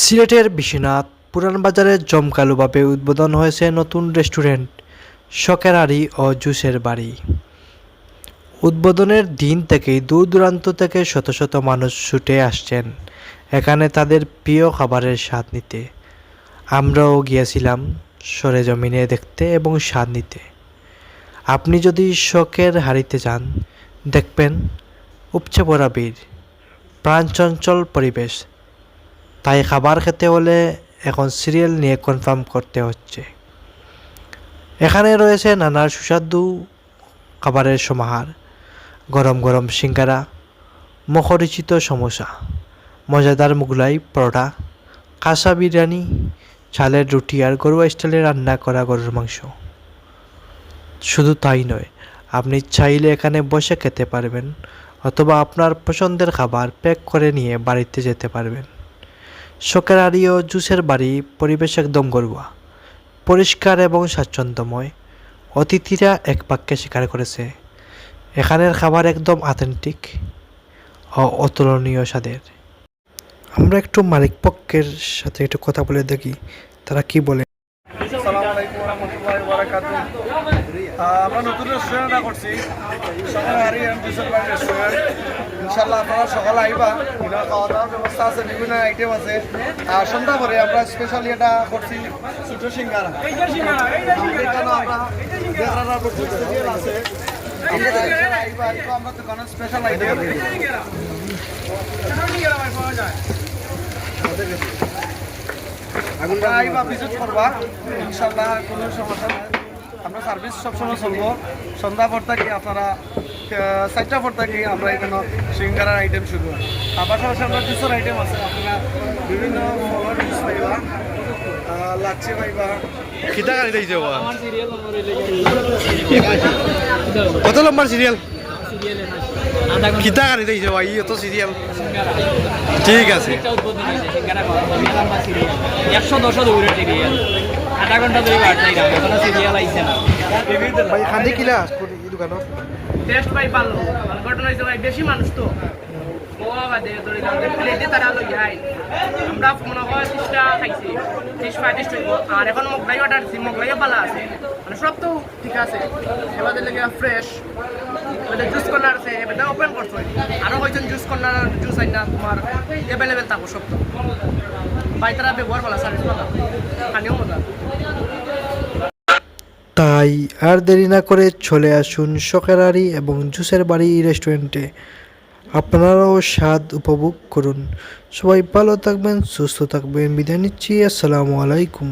সিলেটের বিশ্বনাথ পুরান বাজারে জমকালোভাবে উদ্বোধন হয়েছে নতুন রেস্টুরেন্ট শখের আড়ি ও জুসের বাড়ি। উদ্বোধনের দিন থেকেই দূর দূরান্ত থেকে শত শত মানুষ ছুটে আসছেন এখানে তাদের প্রিয় খাবারের স্বাদ নিতে। আমরাও গিয়েছিলাম সরেজমিনে দেখতে এবং স্বাদ নিতে। আপনি যদি শখের হারিতে যান, দেখবেন উপচে পড়া ভিড়, প্রাণচঞ্চল পরিবেশ তাই খাবার খেতে হলে এখন সিরিয়াল নিয়ে কনফার্ম করতে হচ্ছে। এখানে রয়েছে নানা সুস্বাদু খাবারের সমাহার। গরম গরম সিঙ্গারা, মুখরোচিত সমোসা, মজাদার মুগলাই পরোটা কাঁসা বিরিয়ানি, চালের রুটি আর গরুয়া স্টাইলে রান্না করা গরুর মাংস। শুধু তাই নয়, আপনি চাইলে এখানে বসে খেতে পারবেন অথবা আপনার পছন্দের খাবার প্যাক করে নিয়ে বাড়িতে যেতে পারবেন। আড়ি জুসের বাড়ি পরিবেশ একদম গরুয়া পরিষ্কার এবং স্বাচ্ছন্দ্যময়, অতিথিরা এক বাক্যে স্বীকার করেছে, এখানের খাবার একদম অথেন্টিক ও অতুলনীয় স্বাদের। আমরা একটু মালিক পক্ষের সাথে একটু কথা বলে দেখি, তারা কি বলে। আমরা নতুন রেস্টুরেন্টটা করছি ইনশাল্লাহ আপনারা সকালে আইবা। এখানে খাওয়া দাওয়ার ব্যবস্থা আছে, বিভিন্ন আইটেম আছে। আর সন্ধ্যা পরে আমরা স্পেশালি এটা করছি, ছোটো সিঙ্গারা। আছে। আমরা আইটেম ভিজিট কোনো নাই। আমরা সার্ভিস সবসময় চলবো। সন্ধ্যা পর থেকে আপনারা চারটা পর থেকে আমরা এখানে সিঙ্গারার আইটেম শুরু হয়। আর পাশাপাশি আমরা জুসের আইটেম আছে আপনারা বিভিন্ন ফলের জুস পাইবা আহ, লাচ্ছি পাইবা। কিতা গাড়ি দিয়েছে বাবা? কত নম্বর সিরিয়াল কিতা গাড়ি দিয়েছে ভাই এত সিরিয়াল ঠিক আছে। একশো দশ দৌড়ে সিরিয়াল আধা ঘণ্টা ধরে সিরিয়াল আইছে না। ভাই, খান্দি কিলা? দোকানত? টেস্ট পাই পারল। ঘটনা হয়েছে ভাই, বেশি মানুষ তো। মনে হয় ত্রিশটা খাইছি, ত্রিশ আর এখন মগলাই অর্ডার দিচ্ছি মগলাইও পালা আছে। মানে সব তো ঠিক আছে। এবার লেগে ফ্রেশ এবার জুস কর্নার আছে ওপেন করছ। আরও হয়েছেন জুস কর্নার জুস আইনা তোমার এভেলেবেল থাকো সব তো। ভাই তারা ব্যবহার পালা সার্ভিস পালা পানিও মজা। তাই আর দেরি না করে চলে আসুন আড়ি এবং জুসের বাড়ি রেস্টুরেন্টে। আপনারাও স্বাদ উপভোগ করুন। সবাই ভালো থাকবেন, সুস্থ থাকবেন। বিদায় নিচ্ছি। আসসালামু আলাইকুম।